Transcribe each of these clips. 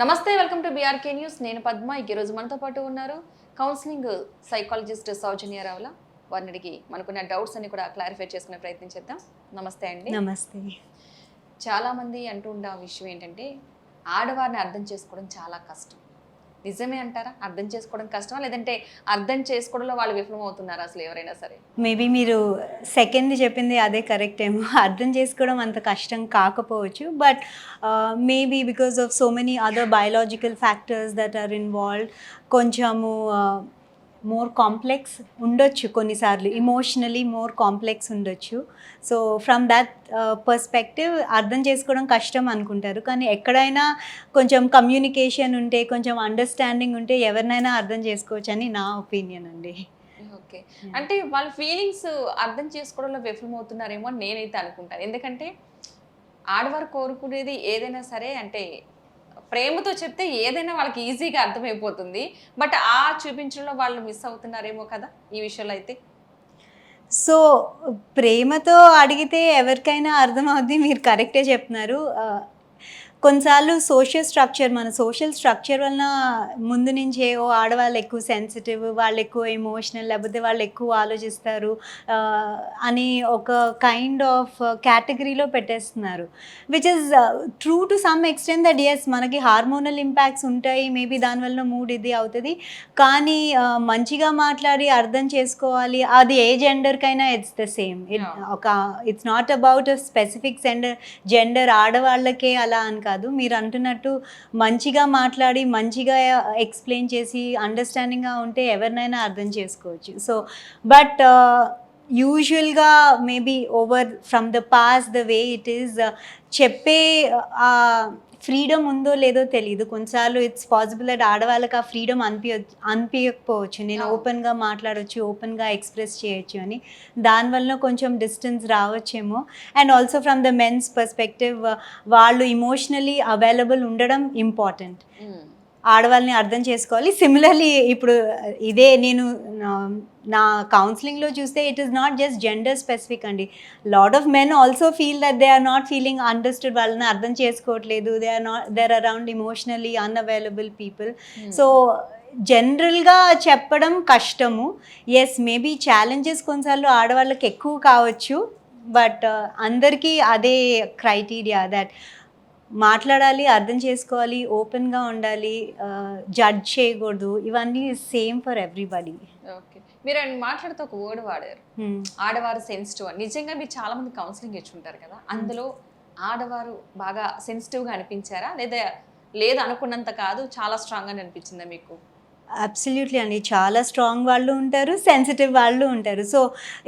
నమస్తే welcome to BRK news నేను పద్మ. ఈ రోజు మనతో పాటు ఉన్నారు కౌన్సిలింగ్ సైకాలజిస్ట్ సౌజన్య రావుల. వారిని అడిగి మనకున్న డౌట్స్ అన్ని కూడా క్లారిఫై చేసుకునే ప్రయత్నం చేద్దాం. నమస్తే అండి. నమస్తే. చాలా మంది అంటూ ఉన్న విషయం ఏంటంటే ఆడవారిని అర్థం చేసుకోవడం చాలా కష్టం. నిజమే అంటారా? అర్థం చేసుకోవడం కష్టమా? లేదంటే అర్థం చేసుకోవడంలో వాళ్ళు విఫలం అవుతున్నారు అసలు ఎవరైనా సరే? మేబీ మీరు సెకండ్ చెప్పింది అదే కరెక్ట్ ఏమో. అర్థం చేసుకోవడం అంత కష్టం కాకపోవచ్చు but maybe because of so many other biological factors that are involved కొంచెము uh, మోర్ కాంప్లెక్స్ ఉండొచ్చు కొన్నిసార్లు. ఇమోషనలీ మోర్ కాంప్లెక్స్ ఉండొచ్చు. సో ఫ్రమ్ దట్ పర్స్పెక్టివ్ అర్థం చేసుకోవడం కష్టం అనుకుంటారు. కానీ ఎక్కడైనా కొంచెం కమ్యూనికేషన్ ఉంటే కొంచెం అండర్స్టాండింగ్ ఉంటే ఎవరినైనా అర్థం చేసుకోవచ్చు అని నా ఒపీనియన్ అండి. ఓకే. అంటే వాళ్ళ ఫీలింగ్స్ అర్థం చేసుకోవడంలో విఫలం అవుతున్నారేమో అని నేనైతే అనుకుంటాను. ఎందుకంటే ఆడవారు కోరుకునేది ఏదైనా సరే అంటే ప్రేమతో చెప్తే ఏదైనా వాళ్ళకి ఈజీగా అర్థమైపోతుంది. బట్ ఆ చూపించడంలో వాళ్ళు మిస్ అవుతున్నారేమో కదా ఈ విషయంలో అయితే. సో ప్రేమతో అడిగితే ఎవరికైనా అర్థమవుద్ది మీరు కరెక్టే చెప్తున్నారు. కొన్నిసార్లు సోషల్ స్ట్రక్చర్ మన సోషల్ స్ట్రక్చర్ వలన ముందు నుంచే ఓ ఆడవాళ్ళు ఎక్కువ సెన్సిటివ్ వాళ్ళు ఎక్కువ ఎమోషనల్ లేకపోతే వాళ్ళు ఎక్కువ ఆలోచిస్తారు అని ఒక కైండ్ ఆఫ్ కేటగిరీలో పెట్టేస్తున్నారు. Which is true to some extent that yes మనకి హార్మోనల్ ఇంపాక్ట్స్ ఉంటాయి మేబీ దానివల్ల మూడ్ ఇది అవుతుంది. కానీ మంచిగా మాట్లాడి అర్థం చేసుకోవాలి. అది ఏ జెండర్కైనా ఇట్స్ ద సేమ్. ఒక it's not about specific gender gender ఆడవాళ్ళకే అలా అని కాదు. మీరు అంటున్నట్టు మంచిగా మాట్లాడి మంచిగా ఎక్స్ప్లెయిన్ చేసి అండర్స్టాండింగ్గా ఉంటే ఎవరినైనా అర్థం చేసుకోవచ్చు. సో బట్ యూజువల్గా maybe over from the past the way it is చెప్పే ఫ్రీడమ్ ఉందో లేదో తెలియదు కొన్నిసార్లు ఇట్స్ పాసిబుల్ దట్ ఆడవాళ్ళకి ఆ ఫ్రీడమ్ అనిపి అనిపించకపోవచ్చు నేను. ఓపెన్గా మాట్లాడొచ్చు ఓపెన్గా ఎక్స్ప్రెస్ చేయొచ్చు అని. దానివల్ల కొంచెం distance రావచ్చేమో. And also from the men's perspective వాళ్ళు ఇమోషనలీ అవైలబుల్ ఉండడం ఇంపార్టెంట్. ఆడవాళ్ళని అర్థం చేసుకోవాలి. సిమిలర్లీ ఇప్పుడు ఇదే నేను నా- కౌన్సిలింగ్లో చూస్తే it is not just gender specific అండి. Lot of men also feel that they are not feeling understood వాళ్ళని అర్థం చేసుకోవట్లేదు. They are not there around emotionally unavailable people so జనరల్గా చెప్పడం కష్టము. ఎస్ మేబీ ఛాలెంజెస్ కొన్నిసార్లు ఆడవాళ్ళకి ఎక్కువ కావచ్చు. బట్ అందరికీ అదే క్రైటీరియా దట్ మాట్లాడాలి అర్థం చేసుకోవాలి ఓపెన్గా ఉండాలి జడ్జ్ చేయకూడదు ఇవన్నీ సేమ్ ఫర్ ఎవ్రీబడి. ఓకే. మీరు ఆయన మాట్లాడుతూ ఒక వర్డ్ వాడారు. ఆడవారు సెన్సిటివ్ అని. నిజంగా మీరు చాలా మంది కౌన్సిలింగ్ ఇచ్చి ఉంటారు కదా? అందులో ఆడవారు బాగా సెన్సిటివ్గా అనిపించారా? లేదా లేదు అనుకున్నంత కాదు చాలా స్ట్రాంగ్ అని అనిపించిందా మీకు? అబ్సల్యూట్లీ అండి. చాలా స్ట్రాంగ్ వాళ్ళు ఉంటారు సెన్సిటివ్ వాళ్ళు ఉంటారు. సో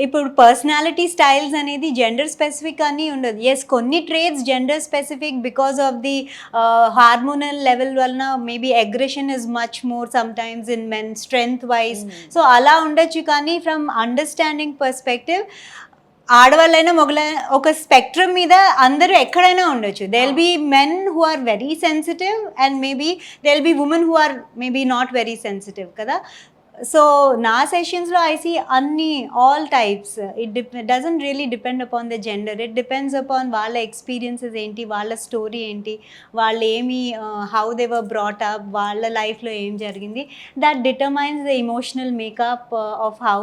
ఇప్పుడు పర్సనాలిటీ స్టైల్స్ అనేది జెండర్ స్పెసిఫిక్ అని ఉండదు. ఎస్ కొన్ని traits gender specific because of the hormonal level వలన maybe aggression is much more sometimes in men strength wise so అలా ఉండొచ్చు కానీ ఫ్రమ్ అండర్స్టాండింగ్ పర్స్పెక్టివ్ ఆడవాళ్ళైనా మొగల ఒక స్పెక్ట్రమ్ మీద అందరూ ఎక్కడైనా ఉండొచ్చు. They'll be men who are very sensitive and maybe they'll will be women who are maybe not very sensitive కదా? సో నా సెషన్స్లో ఐ సీ అన్ని all types it dip doesn't really depend upon the gender it depends upon వాళ్ళ experiences ఏంటి వాళ్ళ story ఏంటి వాళ్ళు ఏమి how they were brought up వాళ్ళ లైఫ్లో ఏం జరిగింది. That determines the emotional makeup of how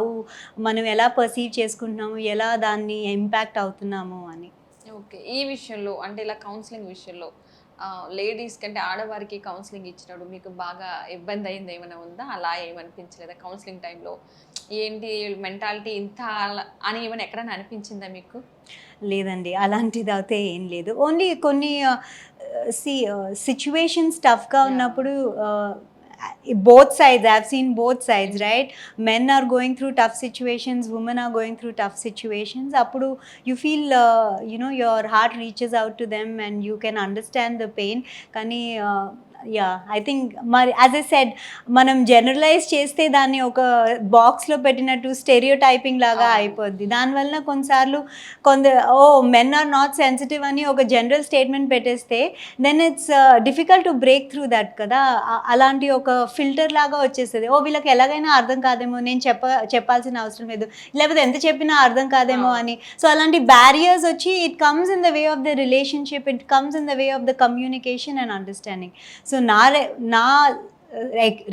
మనం ఎలా పర్సీవ్ చేసుకుంటున్నాము ఎలా దాన్ని ఇంపాక్ట్ అవుతున్నాము అని. ఓకే. ఈ విషయంలో అంటే ఇలా కౌన్సిలింగ్ విషయంలో లేడీస్ కంటే ఆడవారికి కౌన్సిలింగ్ ఇచ్చినప్పుడు మీకు బాగా ఇబ్బంది అయింది ఏమైనా ఉందా? అలా ఏమనిపించలేదా కౌన్సిలింగ్ టైంలో ఏంటి మెంటాలిటీ ఇంత అని ఏమైనా ఎక్కడైనా అనిపించిందా మీకు? లేదండి. అలాంటిది అయితే ఏం లేదు. ఓన్లీ కొన్ని సి సిచ్యువేషన్స్ టఫ్గా Yeah. ఉన్నప్పుడు both sides have seen both sides right men are going through tough situations women are going through tough situations అప్పుడు you feel you know your heart reaches out to them and you can understand the pain కానీ yeah I think మరి as a said మనం generalise చేస్తే దాన్ని ఒక బాక్స్లో పెట్టినట్టు స్టెరియో typing లాగా. అయిపోద్ది. దానివల్ల కొన్నిసార్లు కొంద ఓ మెన్ ఆర్ నాట్ సెన్సిటివ్ అని ఒక జనరల్ స్టేట్మెంట్ పెట్టేస్తే then it's difficult to break through that కదా. అలాంటి ఒక ఫిల్టర్ లాగా వచ్చేస్తుంది. ఓ వీళ్ళకి ఎలాగైనా అర్థం కాదేమో నేను చెప్ప చెప్పాల్సిన అవసరం లేదు. లేకపోతే ఎంత చెప్పినా అర్థం కాదేమో. అని. సో అలాంటి బ్యారియర్స్ వచ్చి it comes in the way of the relationship it comes in the way of the communication and understanding so so నా నా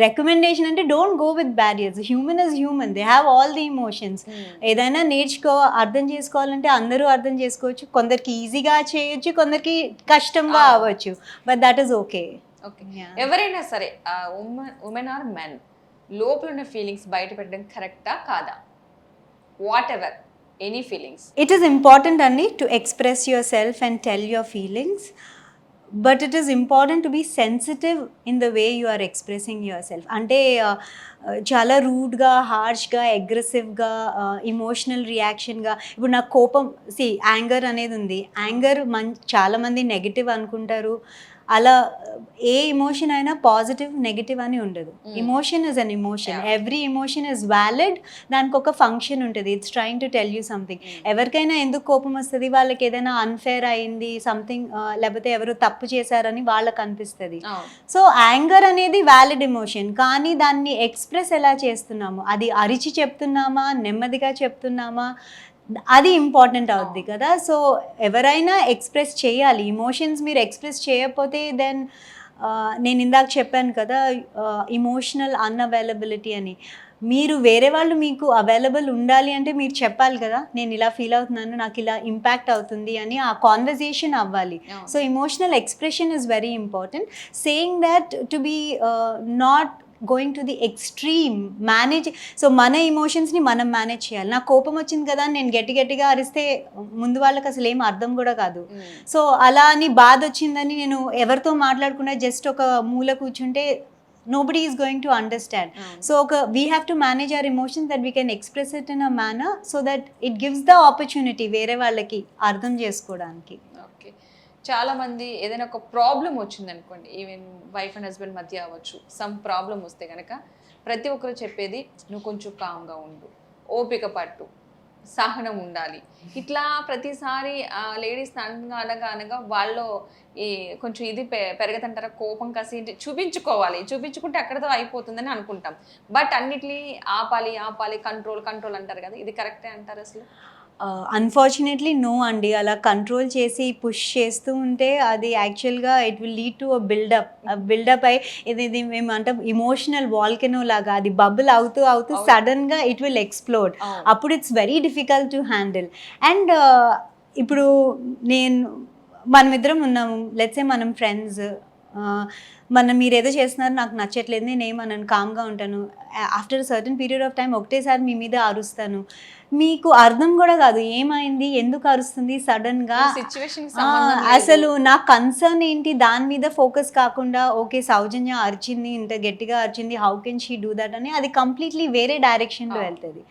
రికమెండేషన్ అంటే don't go with barriers human is human they have all the emotions ఏదైనా నేర్చుకో అర్థం చేసుకోవాలంటే అందరూ అర్థం చేసుకోవచ్చు. కొందరికి ఈజీగా చేయొచ్చు కొందరికి కష్టంగా. అవ్వచ్చు. But that is okay okay ఎవరైనా సరే ఉమెన్ ఉమెన్ ఆర్ మెన్ లోపల ఉన్న ఫీలింగ్స్ బయట పెట్టడం కరెక్టా కాదా? Whatever any feelings it is important అండి to express yourself and tell your feelings but it is important to be sensitive in the way you are expressing yourself అంటే చాలా రూడ్గా హార్ష్గా అగ్రెసివ్గా ఇమోషనల్ రియాక్షన్గా ఇప్పుడు నాకు కోపం సి యాంగర్ అనేది ఉంది. యాంగర్ మన్ చాలామంది నెగిటివ్ అనుకుంటారు. అలా ఏ ఇమోషన్ అయినా పాజిటివ్ నెగిటివ్ అని ఉండదు. Emotion is an emotion. Every emotion is valid దానికి ఒక ఫంక్షన్ ఉంటుంది. It's trying to tell you something ఎవరికైనా ఎందుకు కోపం వస్తుంది? వాళ్ళకి ఏదైనా అన్ఫేర్ అయింది సంథింగ్ లేకపోతే ఎవరు తప్పు చేశారని వాళ్ళకి అనిపిస్తుంది. సో యాంగర్ అనేది వ్యాలిడ్ ఎమోషన్ కానీ దాన్ని ఎక్స్ప్రెస్ ఎలా చేస్తున్నాము? అది అరిచి చెప్తున్నామా? నెమ్మదిగా చెప్తున్నామా? అది ఇంపార్టెంట్ అవుద్ది. కదా. సో ఎవరైనా ఎక్స్ప్రెస్ చేయాలి. ఇమోషన్స్ మీరు ఎక్స్ప్రెస్ చేయకపోతే దెన్ నేను ఇందాక చెప్పాను కదా ఇమోషనల్ అన్అవైలబిలిటీ అని. మీరు వేరే వాళ్ళు మీకు అవైలబుల్ ఉండాలి అంటే మీరు చెప్పాలి కదా నేను ఇలా ఫీల్ అవుతున్నాను నాకు ఇలా ఇంపాక్ట్ అవుతుంది అని ఆ కాన్వర్జేషన్ అవ్వాలి. So emotional expression is very important saying that to be not going to the extreme manage so మన ఎమోషన్స్ని మనం మేనేజ్ చేయాలి. నాకు కోపం వచ్చింది కదా అని నేను గట్టి గట్టిగా అరిస్తే ముందు వాళ్ళకి అసలు ఏం అర్థం కూడా కాదు. సో అలా అని బాధ వచ్చిందని నేను ఎవరితో మాట్లాడకుండా జస్ట్ ఒక మూల కూర్చుంటే nobody is going to understand so ఒక we have to manage our emotions that we can express it in a manner so that it gives the opportunity వేరే వాళ్ళకి అర్థం చేసుకోవడానికి. ఓకే చాలామంది ఏదైనా ఒక ప్రాబ్లం వచ్చింది అనుకోండి ఈవెన్ వైఫ్ అండ్ హస్బెండ్ మధ్య అవ్వచ్చు సమ్ ప్రాబ్లం వస్తే కనుక ప్రతి ఒక్కరు చెప్పేది నువ్వు కొంచెం కామ్గా ఉండు ఓపిక పట్టు సహనం ఉండాలి. ఇట్లా ప్రతిసారి లేడీస్ అనగా అనగా అనగా వాళ్ళు ఈ కొంచెం ఇది పె- పెరగదంటారా కోపం కసి చూపించుకోవాలి. చూపించుకుంటే అక్కడతో అయిపోతుందని అనుకుంటాం. బట్ అన్నిటినీ ఆపాలి ఆపాలి కంట్రోల్ కంట్రోల్ అంటారు కదా ఇది కరెక్టే అంటారు అసలు? అన్ఫార్చునేట్లీ నో అండి. అలా కంట్రోల్ చేసి పుష్ చేస్తూ ఉంటే అది యాక్చువల్గా it will lead to a buildup buildup అయి ఇది ఇది మేము అంటే ఇమోషనల్ వాల్కెనో లాగా అది బబుల్ అవుతూ అవుతూ. సడన్గా ఇట్ విల్ ఎక్స్ప్లోడ్ అవును. అప్పుడు it's very difficult to handle and ఇప్పుడు నేను మనమిద్దరం ఉన్నాము. లెట్సే మనం ఫ్రెండ్స్ మనం మీరు ఏదో చేస్తున్నారు నాకు నచ్చట్లేదు నేను ఏమన్నాను కామ్గా ఉంటాను. After certain period of time ఒకటేసారి మీ మీద అరుస్తాను. మీకు అర్థం కూడా కాదు ఏమైంది ఎందుకు అరుస్తుంది సడన్గా అసలు నా కన్సర్న్ ఏంటి దాని మీద ఫోకస్ కాకుండా ఓకే సౌజన్య అరిచింది ఇంత గట్టిగా అరిచింది how can she do that అని అది కంప్లీట్లీ వేరే డైరెక్షన్లో. వెళ్తుంది.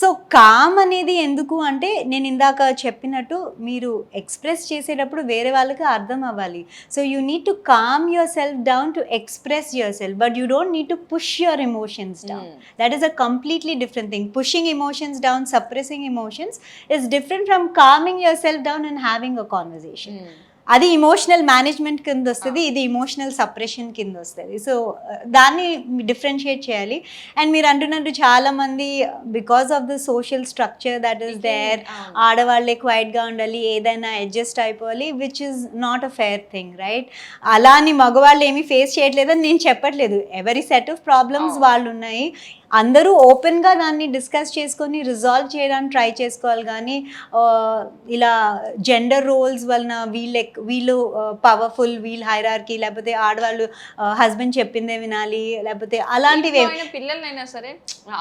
సో కామ్ అనేది ఎందుకు అంటే నేను ఇందాక చెప్పినట్టు మీరు ఎక్స్ప్రెస్ చేసేటప్పుడు వేరే వాళ్ళకి అర్థం అవ్వాలి. So you need to calm yourself down to express yourself, but you don't need to push your emotions down. Mm. That is a completely different thing. Pushing emotions down, suppressing emotions is different from calming yourself down and having a conversation. Mm. అది emotional management కింద వస్తుంది ఇది emotional suppression కింద వస్తుంది. So దాన్ని differentiate చేయాలి. And మీరు అంటున్నట్టు చాలా మంది because of the social structure that is there ఆడవాళ్ళే క్వైట్గా ఉండాలి ఏదైనా అడ్జస్ట్ అయిపోవాలి which is not a fair thing right అలా అని మగవాళ్ళు ఏమీ ఫేస్ చేయట్లేదని నేను చెప్పట్లేదు. ఎవరి సెట్ ఆఫ్ ప్రాబ్లమ్స్. వాళ్ళు ఉన్నాయి అందరూ ఓపెన్గా దాన్ని డిస్కస్ చేసుకొని రిజాల్వ్ చేయడానికి ట్రై చేసుకోవాలి కానీ ఇలా జెండర్ రోల్స్ వలన వీళ్ళు వీళ్ళు పవర్ఫుల్ వీళ్ళు హైరార్కీ లేకపోతే ఆడవాళ్ళు హస్బెండ్ చెప్పిందే వినాలి లేకపోతే అలాంటివి పిల్లలైనా సరే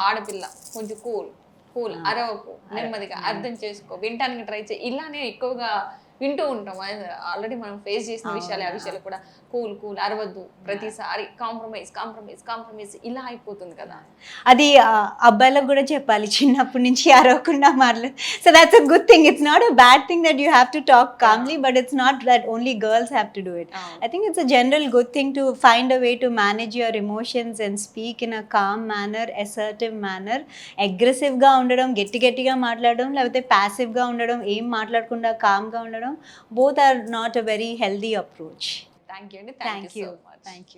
ఆడపిల్ల కొంచెం కూల్ కూల్. అరవకు నెమ్మదిగా అర్థం చేసుకో వినటానికి ట్రై చేయి ఇలానే ఎక్కువగా వింటూ ఉంటాం. ఆల్రెడీ మనం ఫేస్ చేసిన విషయాలు ఆ. విషయాలు కూడా కూల్ కూల్ అరవద్దు ప్రతిసారి. కాంప్రమైజ్ కాంప్రమైజ్ కాంప్రమైజ్ ఇలా అయిపోతుంది కదా. అది అబ్బాయిలకు కూడా చెప్పాలి. చిన్నప్పటి నుంచి అరవకుండా మాట్లాడు. So that's a good thing it's not a bad thing that you have to talk calmly but it's not that only girls have to do it I think it's a general good thing to find a way to manage your emotions and speak in a calm manner, assertive manner. అగ్రెసివ్గా ఉండడం గట్టి గట్టిగా మాట్లాడడం లేకపోతే ప్యాసివ్గా ఉండడం ఏం మాట్లాడకుండా కామ్గా ఉండడం both are not a very healthy approach thank you అండి thank you so much thank you